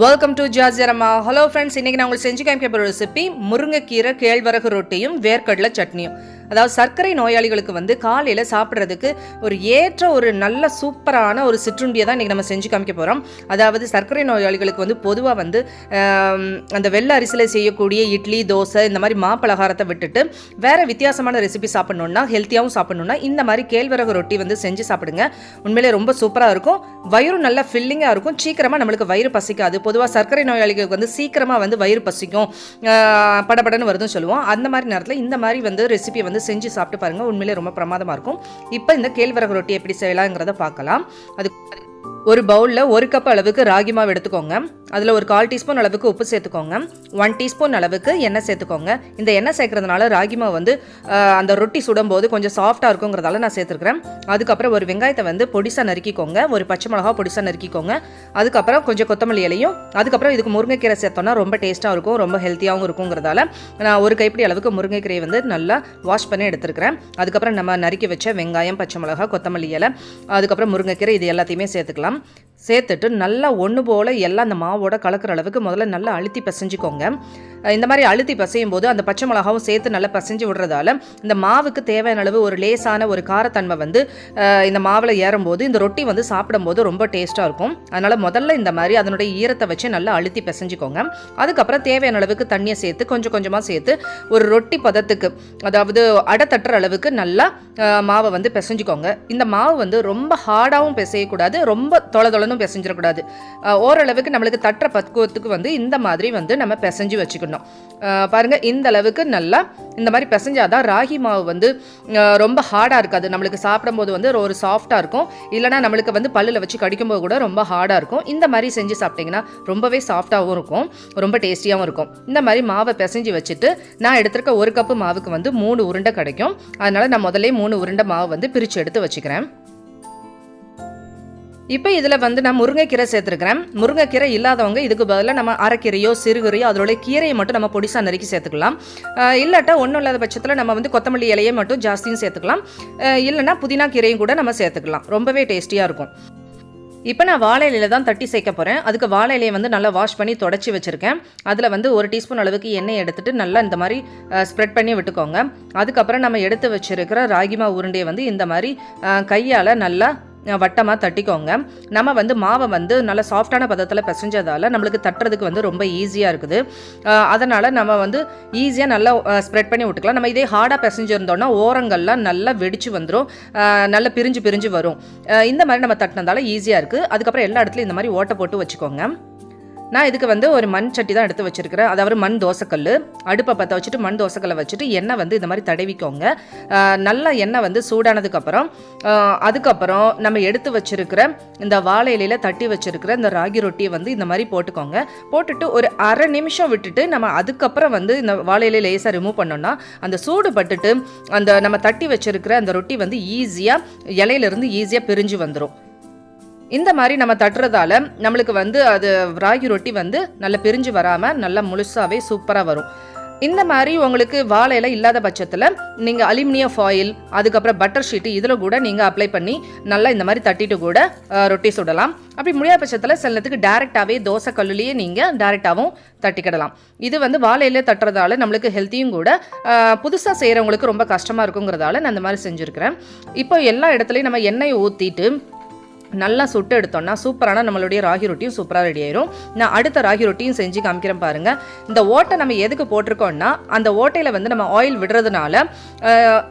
Welcome to ஜாஜரமா hello friends இன்னைக்கு நான் உங்களுக்கு செஞ்சு காமிக்க போகிற ரெசிபி முருங்கைக்கீரை கேழ்வரகு ரொட்டியும் வேர்க்கடலை சட்னியும். அதாவது சர்க்கரை நோயாளிகளுக்கு வந்து காலையில் சாப்பிட்றதுக்கு ஒரு ஏற்ற ஒரு நல்ல சூப்பரான ஒரு சிற்றுண்டியை தான் இன்றைக்கி நம்ம செஞ்சு காமிக்க போகிறோம் அதாவது சர்க்கரை நோயாளிகளுக்கு வந்து பொதுவாக வந்து அந்த வெள்ளை அரிசியில் செய்யக்கூடிய இட்லி தோசை இந்த மாதிரி மாப்பலகாரத்தை விட்டுட்டு வேறு வித்தியாசமான ரெசிபி சாப்பிட்ணுன்னா ஹெல்த்தியாகவும் சாப்பிட்ணுன்னா இந்த மாதிரி கேழ்வரகு ரொட்டி வந்து செஞ்சு சாப்பிடுங்க. உண்மையிலே ரொம்ப சூப்பராக இருக்கும். வயிறும் நல்லா ஃபில்லிங்காக இருக்கும். சீக்கிரமாக நம்மளுக்கு வயிறு பசிக்காது. பொதுவாக சர்க்கரை நோயாளிகளுக்கு வந்து சீக்கிரமாக வந்து வயிறு பசிக்கும். படபடன்னு வருதுன்னு சொல்லுவோம். அந்த மாதிரி நேரத்தில் இந்த மாதிரி வந்து ரெசிபி வந்து செஞ்சு சாப்பிட்டு பாருங்கள் உண்மையிலே ரொம்ப பிரமாதமாக இருக்கும். இப்போ இந்த கேழ்வரகு ரொட்டி எப்படி செய்யலாங்கிறத பார்க்கலாம். அது ஒரு பவுலில் ஒரு கப் அளவுக்கு ராகி மாவு எடுத்துக்கோங்க. அதில் ஒரு கால் டீஸ்பூன் அளவுக்கு உப்பு சேர்த்துக்கோங்க. ஒன் டீஸ்பூன் அளவுக்கு எண்ணெய் சேர்த்துக்கோங்க. இந்த எண்ணெய் சேர்க்கறதுனால ராகி மாவு வந்து அந்த ரொட்டி சுடும்போது கொஞ்சம் சாஃப்டாக இருக்குங்கிறதால நான் சேர்த்துருக்கிறேன். அதுக்கப்புறம் ஒரு வெங்காயத்தை வந்து பொடிசாக நறுக்கிக்கோங்க. ஒரு பச்சை மிளகா பொடிசாக நறுக்கிக்கோங்க. அதுக்கப்புறம் கொஞ்சம் கொத்தமல்லி இலையும் அதுக்கப்புறம் இதுக்கு முருங்கைக்கீரை சேர்த்தோம்னா ரொம்ப டேஸ்ட்டாக இருக்கும் ரொம்ப ஹெல்த்தியாகவும் இருக்குங்கிறதால நான் ஒரு கைப்பிடி அளவுக்கு முருங்கைக்கீரையை வந்து நல்லா வாஷ் பண்ணி எடுத்துருக்கிறேன். அதுக்கப்புறம் நம்ம நறுக்கி வச்ச வெங்காயம் பச்சை மிளகா கொத்தமல்லி இலை அதுக்கப்புறம் முருங்கைக்கீரை இது எல்லாத்தையுமே சேர்த்துக்கலாம். tá? சேர்த்துட்டு நல்லா ஒன்று போல் எல்லாம் அந்த மாவோட கலக்கிற அளவுக்கு முதல்ல நல்லா அழுத்தி பிசைஞ்சிக்கோங்க. இந்த மாதிரி அழுத்தி பிசையும் போது அந்த பச்சை மிளகாவும் சேர்த்து நல்லா பிசைஞ்சு விடுறதால இந்த மாவுக்கு தேவையான அளவு ஒரு லேசான ஒரு காரத்தன்மை வந்து இந்த மாவில் ஏறும்போது இந்த ரொட்டி வந்து சாப்பிடும்போது ரொம்ப டேஸ்ட்டாக இருக்கும். அதனால் முதல்ல இந்த மாதிரி அதனுடைய ஈரத்தை வச்சு நல்லா அழுத்தி பிசைஞ்சிக்கோங்க. அதுக்கப்புறம் தேவையான அளவுக்கு தண்ணியை சேர்த்து கொஞ்சம் கொஞ்சமாக சேர்த்து ஒரு ரொட்டி பதத்துக்கு அதாவது அடை தட்டுற அளவுக்கு நல்லா மாவை வந்து பிசைஞ்சிக்கோங்க. இந்த மாவு வந்து ரொம்ப ஹார்டாகவும் பிசையக்கூடாது ரொம்ப தொலை தொலைனும் பிசைஞ்சிடக்கூடாது. ஓரளவுக்கு நம்மளுக்கு தட்டுற பக்குவத்துக்கு வந்து இந்த மாதிரி வந்து நம்ம பிசைஞ்சு வச்சுக்கணும். பாருங்கள் பாருங்க இந்த அளவுக்கு நல்லா இந்த மாதிரி பிசைஞ்சாதான் ராகி மாவு வந்து ரொம்ப ஹார்டாக இருக்காது. நம்மளுக்கு சாப்பிடும்போது வந்து ஒரு சாஃப்டாக இருக்கும். இல்லைனா நம்மளுக்கு வந்து பல்லில் வச்சு கடிக்கும்போது கூட ரொம்ப ஹார்டாக இருக்கும். இந்த மாதிரி செஞ்சு சாப்பிட்டிங்கன்னா ரொம்பவே சாஃப்டாகவும் இருக்கும். ரொம்ப டேஸ்டியாகவும் இருக்கும். இந்த மாதிரி மாவை பிசைஞ்சு வச்சுட்டு நான் எடுத்திருக்க ஒரு கப்பு மாவுக்கு வந்து மூணு உருண்டை கிடைக்கும். அதனால நான் முதல்ல மூணு உருண்டை மாவு வந்து பிரித்து எடுத்து வச்சுக்கிறேன். இப்போ இதில் வந்து நான் முருங்கைக்கீரை சேர்த்துருக்கிறேன். முருங்கைக்கீரை இல்லாதவங்க இதுக்கு பதிலாக நம்ம அரைக்கீரையோ சிறுகீரையோ அதோட கீரையை மட்டும் நம்ம பொடிசாக நறுக்கி சேர்த்துக்கலாம். இல்லாட்டா ஒன்றும் இல்லாத பட்சத்தில் நம்ம வந்து கொத்தமல்லி இலையை மட்டும் ஜாஸ்தியும் சேர்த்துக்கலாம். இல்லைன்னா புதினா கீரையும் கூட நம்ம சேர்த்துக்கலாம். ரொம்பவே டேஸ்டியாக இருக்கும். இப்போ நான் வாழை இலையில தான் தட்டி சேர்க்க போகிறேன் அதுக்கு வாழை இலையை வந்து நல்லா வாஷ் பண்ணி தொடச்சி வச்சுருக்கேன். அதில் வந்து ஒரு டீஸ்பூன் அளவுக்கு எண்ணெய் எடுத்துட்டு நல்லா இந்த மாதிரி ஸ்ப்ரெட் பண்ணி விட்டுக்கோங்க. அதுக்கப்புறம் நம்ம எடுத்து வச்சுருக்கிற ராகிமா உருண்டையை வந்து இந்த மாதிரி கையால் நல்லா வட்டமாக தட்டிக்கோங்க. நம்ம வந்து மாவை வந்து நல்லா சாஃப்டான பதத்தில் பிசைஞ்சதால் நம்மளுக்கு தட்டுறதுக்கு வந்து ரொம்ப ஈஸியாக இருக்குது. அதனால் நம்ம வந்து ஈஸியாக நல்லா ஸ்ப்ரெட் பண்ணி விட்டுக்கலாம். நம்ம இதே ஹார்டாக பிசைஞ்சிருந்தோம்னா ஓரங்கள்லாம் நல்லா வெடிச்சு வந்துடும் நல்லா பிரிஞ்சு பிரிஞ்சு வரும். இந்த மாதிரி நம்ம தட்டினதால ஈஸியாக இருக்குது அதுக்கப்புறம் எல்லா இடத்துலையும் இந்த மாதிரி ஓட்டை போட்டு வச்சுக்கோங்க. நான் இதுக்கு வந்து ஒரு மண் சட்டி தான் எடுத்து வச்சுருக்கிறேன். அதாவது மண் தோசைக்கல் அடுப்பை பற்ற வச்சுட்டு மண் தோசைக்கல்லை வச்சுட்டு எண்ணெய் வந்து இந்த மாதிரி தடவிக்கோங்க. நல்லா எண்ணெய் வந்து சூடானதுக்கப்புறம் அதுக்கப்புறம் நம்ம எடுத்து வச்சுருக்கிற இந்த வாழை இலையில் தட்டி வச்சுருக்கிற இந்த ராகி ரொட்டியை வந்து இந்த மாதிரி போட்டுக்கோங்க. போட்டுட்டு ஒரு அரை நிமிஷம் விட்டுட்டு நம்ம அதுக்கப்புறம் வந்து இந்த வாழை இலையை லேசாக ரிமூவ் பண்ணோம்னா அந்த சூடு பட்டுட்டு அந்த நம்ம தட்டி வச்சுருக்கிற அந்த ரொட்டி வந்து ஈஸியாக இலையிலேருந்து ஈஸியாக பிரிஞ்சு வந்துடும் இந்த மாதிரி நம்ம தட்டுறதால நம்மளுக்கு வந்து அது ராகி ரொட்டி வந்து நல்லா பிரிஞ்சு வராமல் நல்லா முழுசாகவே சூப்பராக வரும். இந்த மாதிரி உங்களுக்கு வாழை இலை இல்லாத பட்சத்தில் நீங்கள் அலுமினியம் ஃபாயில் அதுக்கப்புறம் பட்டர் ஷீட்டு இதில் கூட நீங்கள் அப்ளை பண்ணி நல்லா இந்த மாதிரி தட்டிட்டு கூட ரொட்டி சுடலாம். அப்படி முடியாத பட்சத்தில் சில நேரத்துக்கு டேரெக்டாகவே தோசை கல்லுலேயே நீங்கள் டேரெக்டாகவும் தட்டிக்கிடலாம். இது வந்து வாழையிலே தட்டுறதால நம்மளுக்கு ஹெல்த்தியும் கூட புதுசாக செய்கிறவங்களுக்கு ரொம்ப கஷ்டமாக இருக்குங்கிறதால நான் இந்த மாதிரி செஞ்சுருக்கிறேன். இப்போ எல்லா இடத்துலையும் நம்ம எண்ணெயை ஊற்றிட்டு நல்லா சுட்டு எடுத்தோம்னா சூப்பரான நம்மளுடைய ராகி ரொட்டியும் சூப்பராக ரெடி ஆயிரும். நான் அடுத்த ராகி ரொட்டியும் செஞ்சு காமிக்கிறேன் பாருங்க. இந்த ஓட்டை நம்ம எதுக்கு போட்டிருக்கோம்னா அந்த ஓட்டையில் வந்து நம்ம ஆயில் விடுறதுனால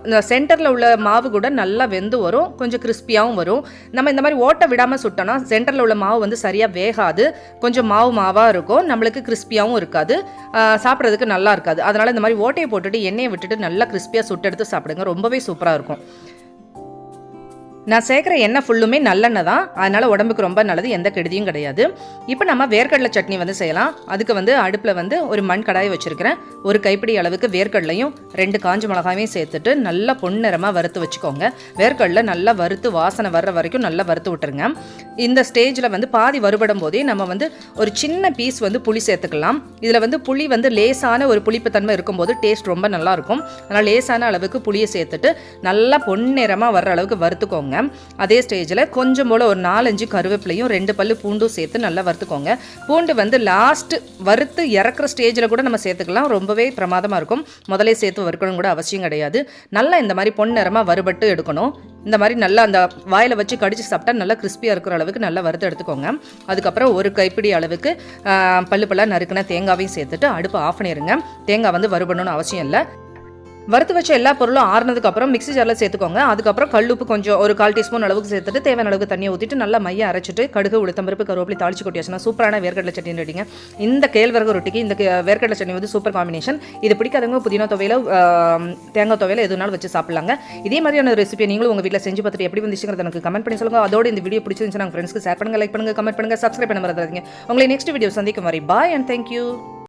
இந்த சென்டரில் உள்ள மாவு கூட நல்லா வெந்து வரும் கொஞ்சம் கிறிஸ்பியாகவும் வரும். நம்ம இந்த மாதிரி ஓட்டை விடாமல் சுட்டோம்னா சென்டரில் உள்ள மாவு வந்து சரியாக வேகாது. கொஞ்சம் மாவு மாவாக இருக்கும் நம்மளுக்கு கிறிஸ்பியாகவும் இருக்காது. சாப்பிட்றதுக்கு நல்லா இருக்காது. அதனால் இந்த மாதிரி ஓட்டையை போட்டுட்டு எண்ணெயை விட்டுட்டு நல்லா கிறிஸ்பியாக சுட்டு எடுத்து சாப்பிடுங்க. ரொம்பவே சூப்பராக இருக்கும். நான் சேர்க்குற எண்ணெய் ஃபுல்லுமே நல்லெண்ணெய் தான். அதனால் உடம்புக்கு ரொம்ப நல்லது எந்த கெடுதியும் கிடையாது. இப்போ நம்ம வேர்க்கடலை சட்னி வந்து செய்யலாம். அதுக்கு வந்து அடுப்பில் வந்து ஒரு மண் கடாயை வச்சுருக்கிறேன். ஒரு கைப்பிடி அளவுக்கு வேர்க்கடலையும் ரெண்டு காஞ்ச மிளகாயும் சேர்த்துட்டு நல்லா பொன்னிறமாக வறுத்து வச்சுக்கோங்க. வேர்க்கடலை நல்லா வறுத்து வாசனை வர்ற வரைக்கும் நல்லா வறுத்து விட்டுருங்க. இந்த ஸ்டேஜில் வந்து பாதி வறுபடும் போதே நம்ம வந்து ஒரு சின்ன பீஸ் வந்து புளி சேர்த்துக்கலாம். இதில் வந்து புளி வந்து லேசான ஒரு புளிப்புத்தன்மை இருக்கும்போது டேஸ்ட் ரொம்ப நல்லாயிருக்கும் அதனால் லேசான அளவுக்கு புளியை சேர்த்துட்டு நல்லா பொன்னிறமாக வர்ற அளவுக்கு வறுத்துக்கோங்க. வறுத்துக்கோங்க அதே ஸ்டேஜில் கொஞ்சம் போல் ஒரு நாலஞ்சு கருவேப்பிலையும் ரெண்டு பல்லு பூண்டும் சேர்த்து நல்லா வறுத்துக்கோங்க. பூண்டு வந்து லாஸ்ட் வறுத்து இறக்குற ஸ்டேஜில் கூட நம்ம சேர்த்துக்கலாம். ரொம்பவே பிரமாதமாக இருக்கும். முதலே சேர்த்து வறுக்கணும் கூட அவசியம் கிடையாது. நல்லா இந்த மாதிரி பொன்னிறமாக வறுபட்டு எடுக்கணும். இந்த மாதிரி நல்லா அந்த வாயில் வச்சு கடிச்சு சாப்பிட்டா நல்லா கிறிஸ்பியாக இருக்கிற அளவுக்கு நல்லா வறுத்து எடுத்துக்கோங்க. அதுக்கப்புறம் ஒரு கைப்பிடி அளவுக்கு பல்லு பல்லாக நறுக்கின தேங்காவையும் சேர்த்துட்டு அடுப்பு ஆஃப் பண்ணிடுங்க தேங்காய் வந்து வறுபடணும்னு அவசியம் இல்லை. வறுத்து வச்ச எல்லா பொருளும் ஆறுனதுக்கு அப்புறம் மிக்ஸி ஜாரில் சேர்த்துக்கோங்க. அதுக்கப்புறம் கல்லுப்பு கொஞ்சம் ஒரு கால் டீஸ்பூன் அளவுக்கு சேர்த்துட்டு தேவையான அளவுக்கு தண்ணியை ஊற்றிட்டு நல்லா மைய அரைச்சிட்டு கடுகு உளுத்தம்பருப்பு கருவேப்பிலை தாளிச்சு கொட்டியாச்சுன்னா சூப்பரான வேர்க்கடலை சட்னி ரெடிங்க இந்த கேழ்வரகு ரொட்டிக்கு இந்த வேர்க்கடலை சட்னி வந்து சூப்பர் காம்பினேஷன் இது பிடிக்காதவங்க புதினா துவையில தேங்காய் துவையில எதுனாலும் வச்சு சாப்பிடலாங்க. இதே மாதிரியான ரெசிபியை நீங்களும் உங்கள் வீட்டில் செஞ்சு பார்த்துட்டு எப்படி வந்துச்சுங்கிறத எனக்கு கமெண்ட் பண்ணி சொல்லுங்க. அதோட இந்த வீடியோ பிடிச்சிருந்துச்சுன்னா ஃப்ரெண்ட்ஸ்க்கு ஷேர் பண்ணுங்க லைக் பண்ணுங்க கமெண்ட் பண்ணுங்க சப்ஸ்கிரைப் பண்ண மறந்துடாதீங்க. உங்களை நெக்ஸ்ட் வீடியோ சந்திக்கும் வரை பாய் அண்ட் தேங்க்யூ